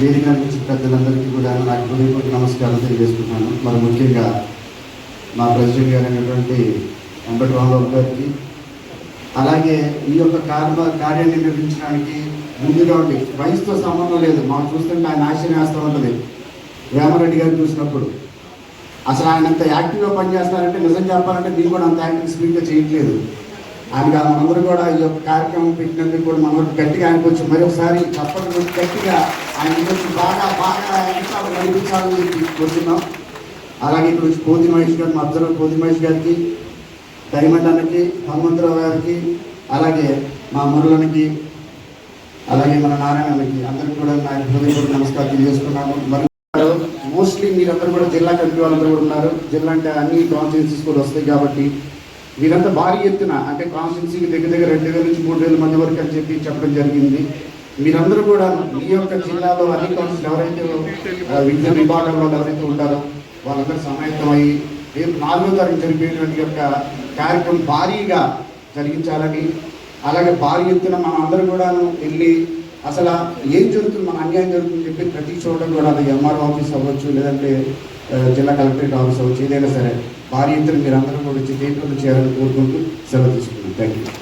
వేదిక నుంచి పెద్దలందరికీ కూడా నాకు హృదయపూర్వక నమస్కారం తెలియజేస్తున్నాను. మరి ముఖ్యంగా మా ప్రెసిడెంట్ గారు అయినటువంటి వెంకట రామబాబు గారికి అలాగే ఈ యొక్క కార్య కార్యాన్ని నిర్వహించడానికి ముందుగా ఉండి వయసుతో సంబంధం లేదు. మాకు చూస్తుంటే ఆయన ఆశ్చర్యం వేస్తూ ఉంటుంది. వేమరెడ్డి గారిని చూసినప్పుడు అసలు ఆయన అంత యాక్టివ్గా పనిచేస్తారంటే నిజం చెప్పాలంటే మీరు కూడా అంత యాక్టివ్ స్పీడ్గా చేయట్లేదు. ఆయన మనందరూ కూడా ఈ యొక్క కార్యక్రమం పెట్టినందుకు కూడా మనందరూ గట్టిగా ఆయనకు వచ్చి మరొకసారి తప్పకుండా గట్టిగా ఆయన ఈరోజు బాగా బాగా ఇంకా నడిపించాలని కోరుతున్నాం. అలాగే ఇక్కడ వచ్చి మహేష్ గారు మా అబ్జర్వర్ కోతి మహేష్ గారికి డైమండ్ అన్నకి హనుమంతరావు గారికి అలాగే మా మురళనికి అలాగే మన నారాయణకి అందరికీ కూడా నా హృదయపూర్వక నమస్కారం తెలియజేసుకున్నాము. మరి మోస్ట్లీ మీరందరూ కూడా జిల్లా కమిటీ వాళ్ళందరూ కూడా ఉన్నారు. జిల్లా అంటే అన్ని కాన్స్టిట్యూన్సీస్ కూడా వస్తాయి కాబట్టి వీరంతా భారీ ఎత్తున అంటే కాన్స్టిట్యూన్సీకి దగ్గర దగ్గర రెండు వేల నుంచి మూడు వేల మంది వరకు అని చెప్పి చెప్పడం జరిగింది. మీరందరూ కూడా మీ యొక్క జిల్లాలో అన్ని కౌన్సిల్ ఎవరైతే విద్య విద్యా విభాగంలో ఎవరైతే ఉంటారో వాళ్ళందరూ సమాయత్తమై రేపు నాలుగో తారీఖు జరిపేటువంటి యొక్క కార్యక్రమం భారీగా జరిగించాలని అలాగే భారీ ఎత్తున మనం అందరూ కూడా వెళ్ళి అసలు ఏం జరుగుతుంది మన అన్యాయం జరుగుతుందని చెప్పి ప్రతి చోట కూడా అది ఎంఆర్ఓ ఆఫీస్ అవ్వచ్చు లేదంటే జిల్లా కలెక్టరేట్ ఆఫీస్ అవ్వచ్చు ఏదైనా సరే భారీ ఎత్తున మీరు అందరూ కూడా వచ్చి దేంట్లో చేయాలని కోరుకుంటూ సెలవు తీసుకున్నాను థ్యాంక్ యూ